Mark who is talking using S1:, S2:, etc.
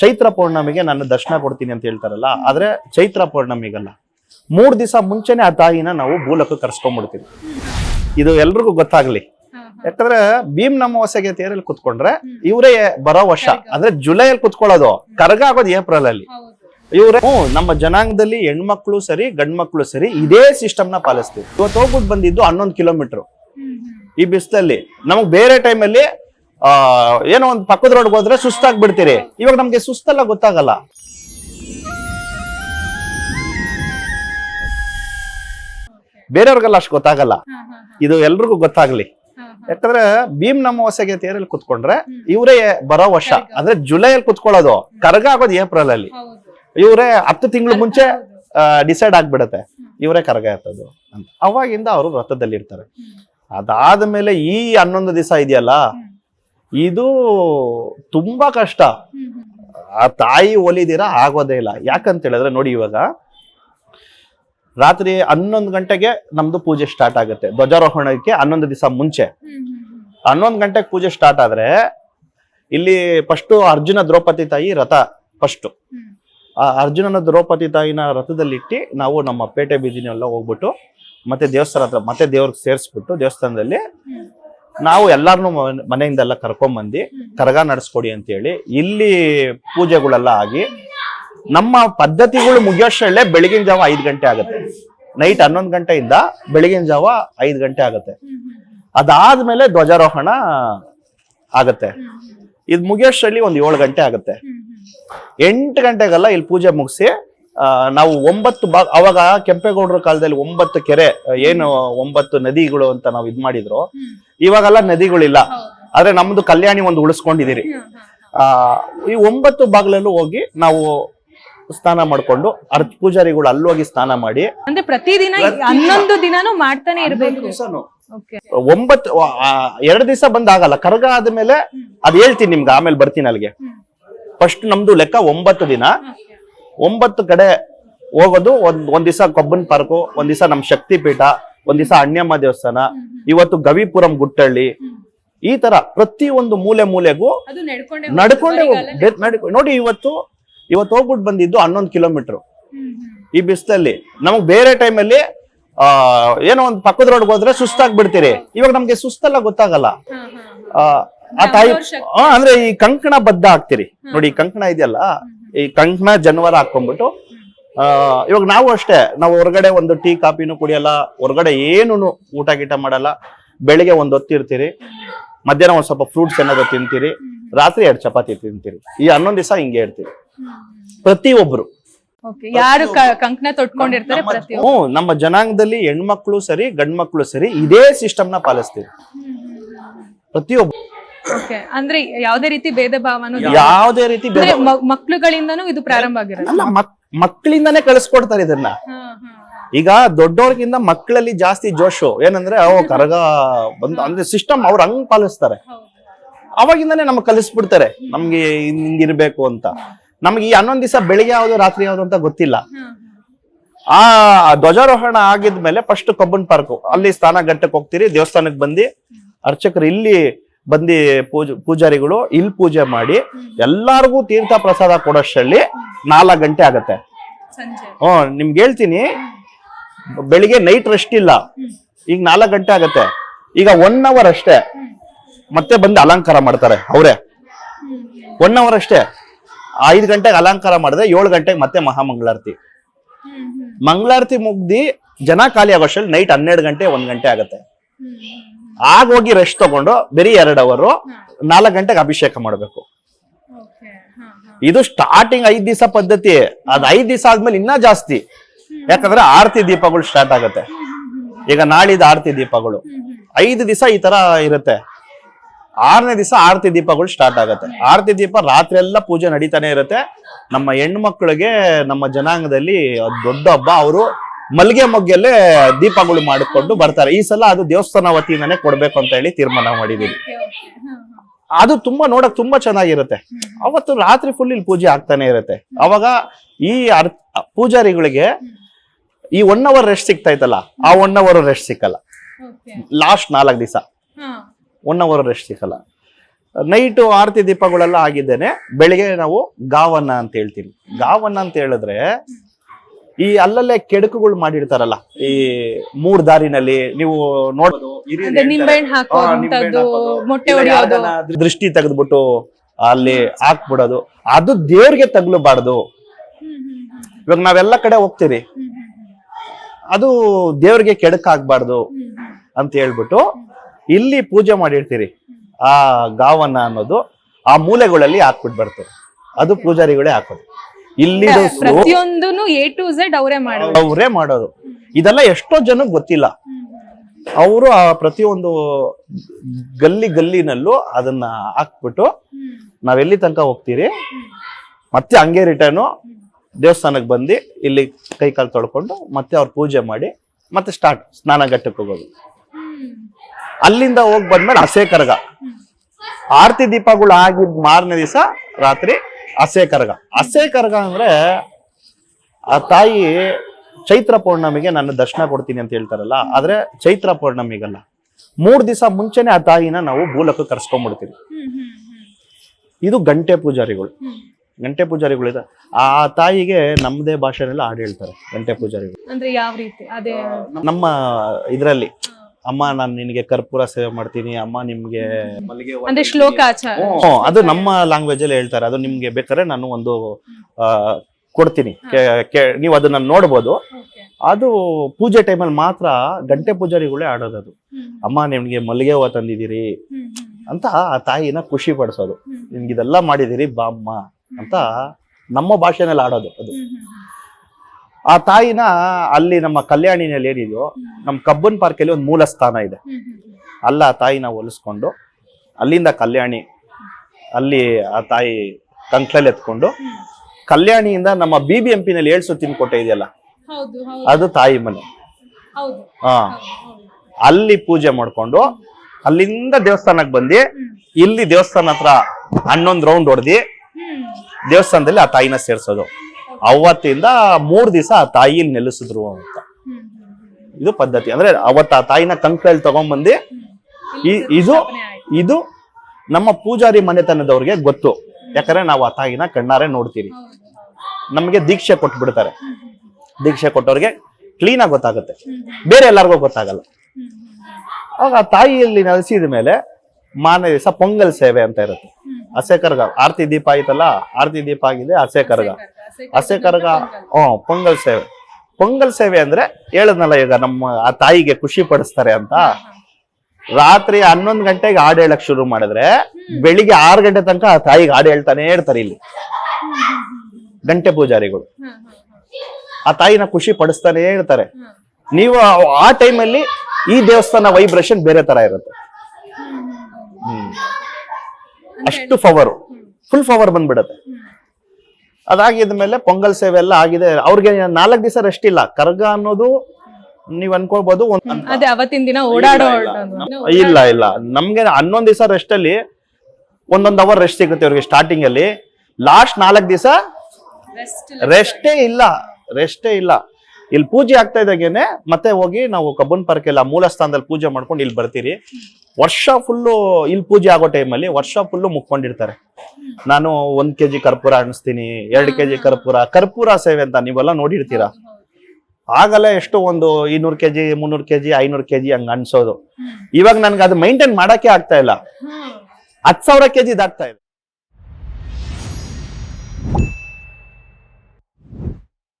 S1: ಚೈತ್ರ ಪೌರ್ಣಮಿಗೆ ನಾನು ದರ್ಶನ ಕೊಡ್ತೀನಿ ಅಂತ ಹೇಳ್ತಾರಲ್ಲ ಆದ್ರೆ ಚೈತ್ರ ಪೌರ್ಣಮಿಗಲ್ಲ. ಮೂರ್ ದಿವಸ ಮುಂಚೆನೆ ಆ ತಾಯಿನ ನಾವು ಭೂಲಕ್ಕೆ ಕರ್ಸ್ಕೊಂಡ್ಬಿಡ್ತೀವಿ. ಇದು ಎಲ್ರಿಗೂ ಗೊತ್ತಾಗ್ಲಿ. ಯಾಕಂದ್ರೆ ಭೀಮ್ ನಮೋಸೆಗೆ ತೇರಲ್ಲಿ ಕುತ್ಕೊಂಡ್ರೆ ಇವರೇ ಬರೋ ವರ್ಷ. ಅಂದ್ರೆ ಜುಲೈಯಲ್ಲಿ ಕುತ್ಕೊಳ್ಳೋದು. ಕರ್ಗ ಆಗೋದು ಏಪ್ರಿಲ್ ಅಲ್ಲಿ ಇವ್ರೆ ಹ್ಞೂ ನಮ್ಮ ಜನಾಂಗದಲ್ಲಿ ಹೆಣ್ಮಕ್ಳು ಸರಿ ಗಂಡ್ಮಕ್ಳು ಸರಿ ಇದೇ ಸಿಸ್ಟಮ್ನ ನ ಪಾಲಿಸ್ತೀವಿ. ಇವತ್ತು ಹೋಗ್ಬಿಟ್ಟು ಬಂದಿದ್ದು ಹನ್ನೊಂದು ಕಿಲೋಮೀಟರ್ ಈ ಬಿಸಿಲಲ್ಲಿ. ನಮಗ್ ಬೇರೆ ಟೈಮಲ್ಲಿ ಆ ಏನೋ ಒಂದು ಪಕ್ಕದ ರೋಡ್ಗೆ ಹೋದ್ರೆ ಸುಸ್ತಾಗಿ ಬಿಡ್ತೀರಿ ಇವಾಗ ನಮ್ಗೆ ಸುಸ್ತಲ್ಲ ಗೊತ್ತಾಗಲ್ಲ. ಬೇರೆಯವ್ರಿಗೆಲ್ಲ ಅಷ್ಟು ಗೊತ್ತಾಗಲ್ಲ. ಇದು ಎಲ್ರಿಗೂ ಗೊತ್ತಾಗ್ಲಿ. ಯಾಕಂದ್ರೆ ಭೀಮ್ ನಮೋಸೆಗೆ ತೇರಲ್ಲಿ ಕುತ್ಕೊಂಡ್ರೆ ಇವರೇ ಬರೋ ವರ್ಷ. ಅಂದ್ರೆ ಜುಲೈಯಲ್ಲಿ ಕುತ್ಕೊಳ್ಳೋದು. ಕರ್ಗ ಆಗೋದು ಏಪ್ರಿಲ್ ಅಲ್ಲಿ. ಇವರೇ ಹತ್ತು ತಿಂಗಳು ಮುಂಚೆ ಡಿಸೈಡ್ ಆಗ್ಬಿಡತ್ತೆ. ಇವರೇ ಕರಗ ಇರ್ತದ್ದು ಅಂತ. ಅವಾಗಿಂದ ಅವರು ವ್ರತದಲ್ಲಿ ಇರ್ತಾರೆ. ಅದಾದ್ಮೇಲೆ ಈ ಹನ್ನೊಂದು ದಿವಸ ಇದೆಯಲ್ಲ ಇದು ತುಂಬಾ ಕಷ್ಟ. ಆ ತಾಯಿ ಒಲಿದಿರ ಆಗೋದೇ ಇಲ್ಲ. ಯಾಕಂತ ಹೇಳಿದ್ರೆ ನೋಡಿ ಇವಾಗ, ರಾತ್ರಿ ಹನ್ನೊಂದು ಗಂಟೆಗೆ ನಮ್ದು ಪೂಜೆ ಸ್ಟಾರ್ಟ್ ಆಗುತ್ತೆ. ಧ್ವಜಾರೋಹಣಕ್ಕೆ ಹನ್ನೊಂದು ದಿವಸ ಮುಂಚೆ. ಹನ್ನೊಂದು ಗಂಟೆಗೆ ಪೂಜೆ ಸ್ಟಾರ್ಟ್ ಆದ್ರೆ ಇಲ್ಲಿ ಫಸ್ಟ್ ಅರ್ಜುನ ದ್ರೌಪದಿ ತಾಯಿ ರಥ ಫಸ್ಟ್ ಆ ಅರ್ಜುನನ ದ್ರೌಪದಿ ತಾಯಿನ ರಥದಲ್ಲಿಟ್ಟು ನಾವು ನಮ್ಮ ಪೇಟೆ ಬೀದಿನೆಲ್ಲ ಹೋಗ್ಬಿಟ್ಟು ಮತ್ತೆ ದೇವಸ್ಥಾನ ಹತ್ರ ಮತ್ತೆ ದೇವ್ರಿಗೆ ಸೇರಿಸ್ಬಿಟ್ಟು ದೇವಸ್ಥಾನದಲ್ಲಿ ನಾವು ಎಲ್ಲಾರನು ಮನೆಯಿಂದೆಲ್ಲ ಕರ್ಕೊಂಬಂದು ಕರಗ ನಡೆಸ್ಕೊಡಿ ಅಂತೇಳಿ ಇಲ್ಲಿ ಪೂಜೆಗಳೆಲ್ಲ ಆಗಿ ನಮ್ಮ ಪದ್ಧತಿಗಳು ಮುಗಿಯೋಷ್ಟರಲ್ಲೇ ಬೆಳಗಿನ ಜಾವ ಐದು ಗಂಟೆ ಆಗುತ್ತೆ. ನೈಟ್ ಹನ್ನೊಂದು ಗಂಟೆಯಿಂದ ಬೆಳಗಿನ ಜಾವ ಐದು ಗಂಟೆ ಆಗುತ್ತೆ. ಅದಾದ್ಮೇಲೆ ಧ್ವಜಾರೋಹಣ ಆಗತ್ತೆ. ಇದು ಮುಗಿಯೋಷ್ಟರಲ್ಲಿ ಒಂದು ಏಳು ಗಂಟೆ ಆಗುತ್ತೆ. ಎಂಟು ಗಂಟೆಗೆಲ್ಲ ಇಲ್ಲಿ ಪೂಜೆ ಮುಗಿಸಿ ನಾವು ಒಂಬತ್ತು ಬಾ ಅವಾಗ ಕೆಂಪೇಗೌಡರ ಕಾಲದಲ್ಲಿ ಒಂಬತ್ತು ಕೆರೆ ಏನು ಒಂಬತ್ತು ನದಿಗಳು ಅಂತ ನಾವು ಇದ್ ಮಾಡಿದ್ರು. ಇವಾಗೆಲ್ಲ ನದಿಗಳಿಲ್ಲ. ಆದ್ರೆ ನಮ್ದು ಕಲ್ಯಾಣಿ ಒಂದು ಉಳಿಸ್ಕೊಂಡಿದ್ದೀರಿ ಆ ಈ ಒಂಬತ್ತು ಬಾಗ್ಲಲ್ಲೂ ಹೋಗಿ ನಾವು ಸ್ನಾನ ಮಾಡ್ಕೊಂಡು ಅರ್ಧ ಪೂಜಾರಿಗಳು ಅಲ್ಲಿ ಹೋಗಿ ಸ್ನಾನ ಮಾಡಿ.
S2: ಅಂದ್ರೆ ಪ್ರತಿದಿನ. ಹನ್ನೊಂದು ದಿನಾನು ಮಾಡ್ತಾನೆ ಇರ್ಬೇಕು.
S1: ದಿವ್ಸನೂ. ಒಂಬತ್ತು ಎರಡು ದಿವಸ ಬಂದಾಗಲ್ಲ ಕರ್ಗ ಆದ್ಮೇಲೆ ಅದ್ ಹೇಳ್ತೀನಿ ನಿಮ್ಗೆ ಆಮೇಲೆ ಬರ್ತೀನಿ ಅಲ್ಲಿಗೆ. ಫಸ್ಟ್ ನಮ್ದು ಲೆಕ್ಕ ಒಂಬತ್ತು ದಿನ. ಒಂಬತ್ತು ಕಡೆ ಹೋಗೋದು ಒಂದ್ ಒಂದ್ ದಿವಸ ಕೊಬ್ಬನ್ ಪಾರ್ಕು ಒಂದ್ ದಿವಸ ನಮ್ ಶಕ್ತಿ ಪೀಠ ಒಂದ್ ದಿವಸ ಅಣ್ಯಮ್ಮ ದೇವಸ್ಥಾನ ಇವತ್ತು ಗವಿಪುರಂ ಗುಟ್ಟಳ್ಳಿ. ಈ ತರ ಪ್ರತಿ ಒಂದು ಮೂಲೆ ಮೂಲೆಗೂ
S2: ನಡ್ಕೊಂಡೆ
S1: ನಡ್ಕೊ- ನೋಡಿ ಇವತ್ತು ಇವತ್ತು ಹೋಗ್ಬಿಟ್ಟು ಬಂದಿದ್ದು ಹನ್ನೊಂದು ಕಿಲೋಮೀಟರ್. ಈ ಬಿಸಿಲಲ್ಲಿ. ನಮಗ್ ಬೇರೆ ಟೈಮಲ್ಲಿ ಆ ಏನೋ ಒಂದು ಪಕ್ಕದ ರೋಡ್ಗೆ ಹೋದ್ರೆ ಸುಸ್ತಾಗಿ ಬಿಡ್ತೀರಿ ಇವಾಗ ನಮ್ಗೆ ಸುಸ್ತಲ್ಲ ಗೊತ್ತಾಗಲ್ಲ. ಆ, ತಾಯಿ ಅಂದ್ರೆ ಈ ಕಂಕಣ ಬದ್ಧ ಆಗ್ತೀರಿ. ನೋಡಿ ಈ ಕಂಕಣ ಇದೆಯಲ್ಲ? ಈ ಕಂಕಣ ಜನವರ ಹಾಕೊಂಡ್ಬಿಟ್ಟು ಆ ಇವಾಗ ನಾವು ಅಷ್ಟೇ ನಾವು ಹೊರಗಡೆ ಒಂದು ಟೀ ಕಾಫಿನು ಕುಡಿಯಲ್ಲ ಹೊರಗಡೆ ಏನು ಊಟ ಗೀಟ ಮಾಡಲ್ಲ ಬೆಳಿಗ್ಗೆ ಒಂದು ಹೊತ್ತಿರ್ತೀರಿ ಮಧ್ಯಾಹ್ನ ಒಂದ್ ಸ್ವಲ್ಪ ಫ್ರೂಟ್ಸ್ ಏನಾದ್ರು ತಿಂತೀರಿ ರಾತ್ರಿ ಎರಡು ಚಪಾತಿ ತಿಂತೀರಿ ಈ ಹನ್ನೊಂದು ದಿವಸ ಹಿಂಗೆ ಇರ್ತೀರಿ. ಪ್ರತಿಯೊಬ್ರು.
S2: ಓಕೆ ಯಾರು ಕಂಕಣ ತೊಟ್ಕೊಂಡಿರ್ತಾರೆ
S1: ಹ್ಮ್ ನಮ್ಮ ಜನಾಂಗದಲ್ಲಿ ಹೆಣ್ಮಕ್ಳು ಸರಿ ಗಂಡ್ಮಕ್ಳು ಸರಿ ಇದೇ ಸಿಸ್ಟಮ್ನ ಪಾಲಿಸ್ತೀವಿ ಪ್ರತಿಯೊಬ್ರು.
S2: ಓಕೆ ಅಂದ್ರೆ ಯಾವ್ದೇ ರೀತಿ ಭೇದ ಭಾವನು
S1: ಯಾವುದೇ ರೀತಿ
S2: ಮಕ್ಳುಗಳಿಂದನೂ ಇದು ಪ್ರಾರಂಭ ಆಗಿರೋದು.
S1: ಅಲ್ಲ ಮಕ್ ಮಕ್ಕಳಿಂದಾನೇ ಕಳಿಸ್ಕೊಡ್ತಾರೆ ಇದನ್ನ. ಈಗ ದೊಡ್ಡವ್ರಿಗಿಂತ ಮಕ್ಕಳಲ್ಲಿ ಜಾಸ್ತಿ ಜೋಶು. ಏನಂದ್ರೆ ಓ ಕರಗ ಬಂದು ಅಂದ್ರೆ ಸಿಸ್ಟಮ್ ಅವ್ರ ಹಂಗ್ ಪಾಲಿಸ್ತಾರೆ. ಅವಾಗಿಂದಾನೇ ನಮ್ಗೆ ಕಲಿಸ್ಬಿಡ್ತಾರೆ. ನಮ್ಗೆ ಹಿಂಗ್ ಹಿಂಗಿರ್ಬೇಕು ಅಂತ. ನಮ್ಗೆ ಈ ಹನ್ನೊಂದ್ ದಿವಸ ಬೆಳಿಗ್ಗೆ ಯಾವ್ದು ರಾತ್ರಿ ಯಾವ್ದು ಅಂತ ಗೊತ್ತಿಲ್ಲ. ಆ ಧ್ವಜಾರೋಹಣ ಆಗಿದ್ಮೇಲೆ ಫಸ್ಟ್ ಕಬ್ಬನ್ ಪಾರ್ಕ್. ಅಲ್ಲಿ ಸ್ನಾನ ಘಟ್ಟಕ್ಕೆ ಹೋಗ್ತೀರಿ ದೇವಸ್ಥಾನಕ್ಕೆ ಬಂದು ಅರ್ಚಕರು ಇಲ್ಲಿ ಬಂದು ಪೂಜ ಪೂಜಾರಿಗಳು ಇಲ್ಲಿ ಪೂಜೆ ಮಾಡಿ ಎಲ್ಲಾರ್ಗೂ ತೀರ್ಥ ಪ್ರಸಾದ ಕೊಡೋಷ್ಟರಲ್ಲಿ ನಾಲ್ಕು ಗಂಟೆ ಆಗತ್ತೆ. ಹ್ಮ್ ನಿಮ್ಗೆ ಹೇಳ್ತೀನಿ. ಬೆಳಿಗ್ಗೆ ನೈಟ್ ರೆಸ್ಟ್ ಇಲ್ಲ. ಈಗ ನಾಲ್ಕು ಗಂಟೆ ಆಗತ್ತೆ. ಈಗ ಒನ್ ಅವರ್ ಅಷ್ಟೇ. ಮತ್ತೆ ಬಂದು ಅಲಂಕಾರ ಮಾಡ್ತಾರೆ ಅವರೇ. ಒನ್ ಅವರ್ ಅಷ್ಟೇ. ಐದು ಗಂಟೆಗೆ ಅಲಂಕಾರ ಮಾಡಿದ್ರೆ ಏಳು ಗಂಟೆಗೆ ಮತ್ತೆ ಮಹಾಮಂಗಳಾರತಿ. ಮಂಗಳಾರತಿ ಮುಗ್ದಿ ಜನ ಖಾಲಿ ಆಗೋಷ್ಟರಲ್ಲಿ ನೈಟ್ ಹನ್ನೆರಡು ಗಂಟೆ ಒಂದ್ ಗಂಟೆ ಆಗತ್ತೆ. ಆಗ ಹೋಗಿ ರೆಸ್ಟ್ ತಗೊಂಡು ಬರೀ ಎರಡು ಅವರು ನಾಲ್ಕು ಗಂಟೆಗೆ ಅಭಿಷೇಕ ಮಾಡಬೇಕು. ಇದು ಸ್ಟಾರ್ಟಿಂಗ್ ಐದ್ ದಿವಸ ಪದ್ಧತಿ. ಅದ್ ಐದ್ ದಿವಸ ಆದ್ಮೇಲೆ ಇನ್ನ ಜಾಸ್ತಿ. ಯಾಕಂದ್ರೆ ಆರತಿ ದೀಪಗಳು ಸ್ಟಾರ್ಟ್ ಆಗತ್ತೆ. ಈಗ ನಾಳಿದ ಆರತಿ ದೀಪಗಳು. ಐದು ದಿವಸ ಈ ತರ ಇರುತ್ತೆ. ಆರನೇ ದಿವಸ ಆರತಿ ದೀಪಗಳು ಸ್ಟಾರ್ಟ್ ಆಗತ್ತೆ. ಆರತಿ ದೀಪ ರಾತ್ರಿ ಎಲ್ಲ ಪೂಜೆ ನಡೀತಾನೆ ಇರುತ್ತೆ. ನಮ್ಮ ಹೆಣ್ಮಕ್ಳಿಗೆ ನಮ್ಮ ಜನಾಂಗದಲ್ಲಿ ದೊಡ್ಡ ಹಬ್ಬ. ಅವರು ಮಲ್ಗೆ ಮೊಗ್ಗಲ್ಲೇ ದೀಪಗಳು ಮಾಡಿಕೊಂಡು ಬರ್ತಾರೆ. ಈ ಸಲ ಅದು ದೇವಸ್ಥಾನ ವತಿಯಿಂದಾನೇ ಕೊಡ್ಬೇಕು ಅಂತ ಹೇಳಿ ತೀರ್ಮಾನ ಮಾಡಿದೀವಿ ಅದು ತುಂಬಾ ನೋಡಕ್ ತುಂಬಾ ಚೆನ್ನಾಗಿರುತ್ತೆ. ಅವತ್ತು ರಾತ್ರಿ ಫುಲ್ ಇಲ್ಲಿ ಪೂಜೆ ಆಗ್ತಾನೆ ಇರುತ್ತೆ. ಅವಾಗ ಈ ಅರ್ ಪೂಜಾರಿಗಳಿಗೆ ಈ ಒನ್ ಅವರ್ ರೆಸ್ಟ್ ಸಿಗ್ತಾ ಇತ್ತಲ್ಲ ಆ ಒನ್ ಅವರ್ ರೆಸ್ಟ್ ಸಿಕ್ಕಲ್ಲ. ಲಾಸ್ಟ್ ನಾಲ್ಕು ದಿವಸ. ಒನ್ ಅವರ್ ರೆಸ್ಟ್ ಸಿಕ್ಕಲ್ಲ. ನೈಟು ಆರತಿ ದೀಪಗಳೆಲ್ಲ ಆಗಿದ್ದೇನೆ. ಬೆಳಿಗ್ಗೆ ನಾವು ಗಾವನ್ನ ಅಂತ ಹೇಳ್ತೀವಿ. ಗಾವನ್ನ ಅಂತ ಹೇಳಿದ್ರೆ ಈ ಅಲ್ಲಲ್ಲೇ ಕೆಡಕುಗಳು ಮಾಡಿರ್ತಾರಲ್ಲ ಈ ಮೂರ್ ದಾರಿನಲ್ಲಿ ನೀವು ನೋಡೋದು ದೃಷ್ಟಿ ತೆಗೆದ್ಬಿಟ್ಟು ಅಲ್ಲಿ ಹಾಕ್ಬಿಡೋದು. ಅದು ದೇವ್ರಿಗೆ ತಗಲಬಾರ್ದು. ಇವಾಗ ನಾವೆಲ್ಲ ಕಡೆ ಹೋಗ್ತೀರಿ ಅದು ದೇವ್ರಿಗೆ ಕೆಡಕಾಗ್ಬಾರ್ದು ಅಂತ ಹೇಳ್ಬಿಟ್ಟು ಇಲ್ಲಿ ಪೂಜೆ ಮಾಡಿರ್ತೀರಿ. ಆ ಗಾವನ್ನ ಅನ್ನೋದು ಆ ಮೂಲೆಗಳಲ್ಲಿ ಹಾಕ್ಬಿಟ್ಟು ಬರ್ತೀವಿ ಅದು ಪೂಜಾರಿಗಳೇ ಹಾಕೋದು. ಇಲ್ಲಿ
S2: ಪ್ರತಿಯೊಂದನ್ನು ಎ ಟು ಝೆಡ್ ಅವರೇ ಮಾಡೋದು
S1: ಅವರೇ ಮಾಡೋದು ಇದೆಲ್ಲ ಎಷ್ಟೋ ಜನಕ್ಕೆ ಗೊತ್ತಿಲ್ಲ. ಅವರು ಆ ಪ್ರತಿಯೊಂದು ಗಲ್ಲಿ ಗಲ್ಲಿನಲ್ಲೂ ಅದನ್ನ ಹಾಕ್ಬಿಟ್ಟು ನಾವೆಲ್ಲಿ ತನಕ ಹೋಗ್ತೀರಿ? ಮತ್ತೆ ಹಂಗೆ ರಿಟರ್ನು ದೇವಸ್ಥಾನಕ್ಕೆ ಬಂದು ಇಲ್ಲಿ ಕೈ ಕಾಲು ತೊಳ್ಕೊಂಡು ಮತ್ತೆ ಅವ್ರ ಪೂಜೆ ಮಾಡಿ ಮತ್ತೆ ಸ್ಟಾರ್ಟ್ ಸ್ನಾನ ಘಟ್ಟಕ್ಕೆ ಹೋಗೋದು. ಅಲ್ಲಿಂದ ಹೋಗಿ ಬಂದ್ಮೇಲೆ ಹಸೆ ಕರಗ. ಆರತಿ ದೀಪಗಳು ಆಗಿದ್ ಮಾರನೇ ದಿವಸ ರಾತ್ರಿ ಹಸೆ ಕರಗ. ಅಸೆ ಕರಗ ಅಂದ್ರೆ ಆ ತಾಯಿ ಚೈತ್ರ ಪೌರ್ಣಮಿಗೆ ನಾನು ದರ್ಶನ ಕೊಡ್ತೀನಿ ಅಂತ ಹೇಳ್ತಾರಲ್ಲ ಆದ್ರೆ ಚೈತ್ರ ಪೌರ್ಣಮಿಗಲ್ಲ. ಮೂರ್ ದಿವಸ ಮುಂಚೆನೆ ಆ ತಾಯಿನ ನಾವು ಭೂಲಕ್ಕೆ ಕರ್ಸ್ಕೊಂಡ್ಬಿಡ್ತೀವಿ. ಇದು ಗಂಟೆ ಪೂಜಾರಿಗಳು. ಗಂಟೆ ಪೂಜಾರಿಗಳು ಇದೆ ಆ ತಾಯಿಗೆ ನಮ್ಮದೇ ಭಾಷೆನೆಲ್ಲ ಹಾಡು ಹೇಳ್ತಾರೆ ಗಂಟೆ ಪೂಜಾರಿಗಳು.
S2: ಅಂದ್ರೆ ಯಾವ ರೀತಿ? ಅದೇ
S1: ನಮ್ಮ ಇದರಲ್ಲಿ ಅಮ್ಮ ನಾನು ನಿನಗೆ ಕರ್ಪೂರ ಸೇವೆ ಮಾಡ್ತೀನಿ ಅಮ್ಮ ನಿಮ್ಗೆ ಮಲ್ಲಿಗೆ ಹೂವ
S2: ಅಂದ್ರೆ
S1: ಶ್ಲೋಕ ಅದು ನಮ್ಮ ಲ್ಯಾಂಗ್ವೇಜ್ ಅಲ್ಲಿ ಹೇಳ್ತಾರೆ ಅದು ನಿಮ್ಗೆ ಬೇಕಾದ್ರೆ ನಾನು ಒಂದು ಆ, ಕೊಡ್ತೀನಿ. ಕೆ- ಕೆ- ನೀವು ಅದನ್ನ ನೋಡ್ಬೋದು. ಅದು ಪೂಜೆ ಟೈಮಲ್ಲಿ ಮಾತ್ರ ಗಂಟೆ ಪೂಜಾರಿಗಳೇ ಆಡೋದು ಅದು ಅಮ್ಮ ನಿಮ್ಗೆ ಮಲ್ಲಿಗೆ ಹೂವ ತಂದಿದ್ದೀರಿ ಅಂತ ಆ ತಾಯಿನ ಖುಷಿ ಪಡಿಸೋದು. ನಿಮ್ಗೆ ಇದೆಲ್ಲ ಮಾಡಿದಿರಿ ಬಾಮ್ಮ ಅಂತ ನಮ್ಮ ಭಾಷೆನಲ್ಲಿ ಆಡೋದು ಅದು. ಆ ತಾಯಿನ ಅಲ್ಲಿ ನಮ್ಮ ಕಲ್ಯಾಣಿನಲ್ಲಿ ಏನಿದೆಯೋ ನಮ್ಮ ಕಬ್ಬನ್ ಪಾರ್ಕಲ್ಲಿ ಒಂದು ಮೂಲ ಸ್ಥಾನ ಇದೆ. ಅಲ್ಲ ಆ ತಾಯಿನ ಒಲಿಸ್ಕೊಂಡು ಅಲ್ಲಿಂದ ಕಲ್ಯಾಣಿ ಅಲ್ಲಿ ಆ ತಾಯಿ ಕಂಕ್ಳಲ್ಲಿ ಎತ್ಕೊಂಡು ಕಲ್ಯಾಣಿಯಿಂದ ನಮ್ಮ ಬಿ ಬಿ ಎಂ ಪಿನಲ್ಲಿ ಏಳು ಸುತ್ತಿನ ಕೋಟೆ ಇದೆಯಲ್ಲ ಅದು ತಾಯಿ ಮನೆ. ಹಾ. ಅಲ್ಲಿ ಪೂಜೆ ಮಾಡ್ಕೊಂಡು ಅಲ್ಲಿಂದ ದೇವಸ್ಥಾನಕ್ಕೆ ಬಂದು ಇಲ್ಲಿ ದೇವಸ್ಥಾನ ಹತ್ರ ಹನ್ನೊಂದು ರೌಂಡ್ ಹೊಡೆದಿ ದೇವಸ್ಥಾನದಲ್ಲಿ ಆ ತಾಯಿನ ಸೇರ್ಸೋದು. ಅವತ್ತಿಂದ ಮೂರ್ ದಿವಸ ಆ ತಾಯಿ ನೆಲೆಸಿದ್ರು ಅಂತ. ಇದು ಪದ್ಧತಿ. ಅಂದ್ರೆ ಅವತ್ತ ಆ ತಾಯಿನ ಕಂಕಳಲ್ಲಿ ತಗೊಂಡ್ಬಂದು ಇದು ಇದು ನಮ್ಮ ಪೂಜಾರಿ ಮನೆತನದವ್ರಿಗೆ ಗೊತ್ತು. ಯಾಕಂದ್ರೆ ನಾವು ಆ ತಾಯಿನ ಕಣ್ಣಾರೆ ನೋಡ್ತೀರಿ. ನಮಗೆ ದೀಕ್ಷೆ ಕೊಟ್ಬಿಡ್ತಾರೆ. ದೀಕ್ಷೆ ಕೊಟ್ಟವ್ರಿಗೆ ಕ್ಲೀನ್ ಆಗಿ ಗೊತ್ತಾಗುತ್ತೆ. ಬೇರೆ ಎಲ್ಲರಿಗೂ ಗೊತ್ತಾಗಲ್ಲ. ಅವಾಗ ಆ ತಾಯಿಯಲ್ಲಿ ನೆಲೆಸಿದ ಮೇಲೆ ಮಾನ ದಿವಸ ಪೊಂಗಲ್ ಸೇವೆ ಅಂತ ಇರುತ್ತೆ. ಹಸೆ ಕರ್ಗ ಆರತಿ ದೀಪ ಆಯ್ತಲ್ಲ ಆರತಿ ದೀಪ ಆಗಿದೆ ಹಸೆ ಕರ್ಗ ಹಸೆ ಕರಗ ಹ್ಮ್ ಪೊಂಗಲ್. ಸೇವೆ. ಪೊಂಗಲ್ ಸೇವೆ ಅಂದ್ರೆ ಹೇಳದ್ನಲ್ಲ ಈಗ ನಮ್ಮ ಆ ತಾಯಿಗೆ ಖುಷಿ ಪಡಿಸ್ತಾರೆ ಅಂತ. ರಾತ್ರಿ ಹನ್ನೊಂದು ಗಂಟೆಗೆ ಹಾಡು ಹೇಳಕ್ ಶುರು ಮಾಡಿದ್ರೆ ಬೆಳಿಗ್ಗೆ ಆರು ಗಂಟೆ ತನಕ ಆ ತಾಯಿಗೆ ಹಾಡು ಹೇಳ್ತಾನೆ ಇರ್ತಾರೆ ಇಲ್ಲಿ. ಗಂಟೆ ಪೂಜಾರಿಗಳು. ಆ ತಾಯಿನ ಖುಷಿ ಪಡಿಸ್ತಾನೆ ಹೇಳ್ತಾರೆ ನೀವು ಆ- ಟೈಮಲ್ಲಿ ಈ ದೇವಸ್ಥಾನ ವೈಬ್ರೇಷನ್ ಬೇರೆ ತರ ಇರುತ್ತೆ. ಹ್ಮ್ ಅಷ್ಟು ಪವರ್. ಫುಲ್ ಪವರ್ ಬಂದ್ಬಿಡತ್ತೆ. ಅದಾಗಿದ ಮೇಲೆ ಪೊಂಗಲ್ ಸೇವೆ ಎಲ್ಲ ಆಗಿದೆ. ಅವ್ರಿಗೆ ನಾಲ್ಕು ದಿವಸ ರೆಸ್ಟ್ ಇಲ್ಲ. ಕರ್ಗ ಅನ್ನೋದು ನೀವ್ ಅನ್ಕೋಬಹುದು
S2: ಅದೇ ಅವತ್ತಿನ ದಿನ ಓಡಾಡೋ
S1: ಇಲ್ಲ ಇಲ್ಲ. ನಮ್ಗೆ ಹನ್ನೊಂದ್ ದಿವಸ ರೆಸ್ಟ್ ಅಲ್ಲಿ ಒಂದೊಂದ್ ಅವರ್ ರೆಸ್ಟ್ ಸಿಗುತ್ತೆ ಅವ್ರಿಗೆ ಸ್ಟಾರ್ಟಿಂಗ್ ಅಲ್ಲಿ. ಲಾಸ್ಟ್ ನಾಲ್ಕು ದಿವಸ ರೆಸ್ಟೇ ಇಲ್ಲ. ರೆಸ್ಟೇ ಇಲ್ಲ. ಇಲ್ಲಿ ಪೂಜೆ ಆಗ್ತಾ ಇದ್ದಾಗೇನೆ ಮತ್ತೆ ಹೋಗಿ ನಾವು ಕಬ್ಬನ್ ಪಾರ್ಕ್ ಎಲ್ಲ ಮೂಲ ಸ್ಥಾನದಲ್ಲಿ ಪೂಜೆ ಮಾಡ್ಕೊಂಡು ಇಲ್ಲಿ ಬರ್ತೀರಿ. ವರ್ಷ ಫುಲ್ಲು ಇಲ್ಲಿ ಪೂಜೆ ಆಗೋ ಟೈಮಲ್ಲಿ ವರ್ಷ ಫುಲ್ಲು ಮುಕ್ಕೊಂಡಿರ್ತಾರೆ. ನಾನು ಒಂದ್ ಕೆಜಿ ಕರ್ಪೂರ ಅಣಿಸ್ತೀನಿ ಕೆ ಕೆಜಿ ಕರ್ಪೂರ ಕರ್ಪೂರ ಸೇವೆ ಅಂತ ನೀವೆಲ್ಲ ನೋಡಿರ್ತೀರಾ? ಆಗಲ್ಲ ಎಷ್ಟು ಒಂದು ಇನ್ನೂರು ಕೆಜಿ ಮುನ್ನೂರು ಕೆಜಿ ಐನೂರು ಕೆಜಿ ಹಂಗೆ ಅನ್ಸೋದು ಇವಾಗ ನನ್ಗೆ ಅದು ಮೈಂಟೈನ್ ಮಾಡೋಕ್ಕೆ ಆಗ್ತಾ ಇಲ್ಲ. ಹತ್ತು ಸಾವಿರ ಕೆಜಿ ದಾಟ್ತಾ ಇದೆ.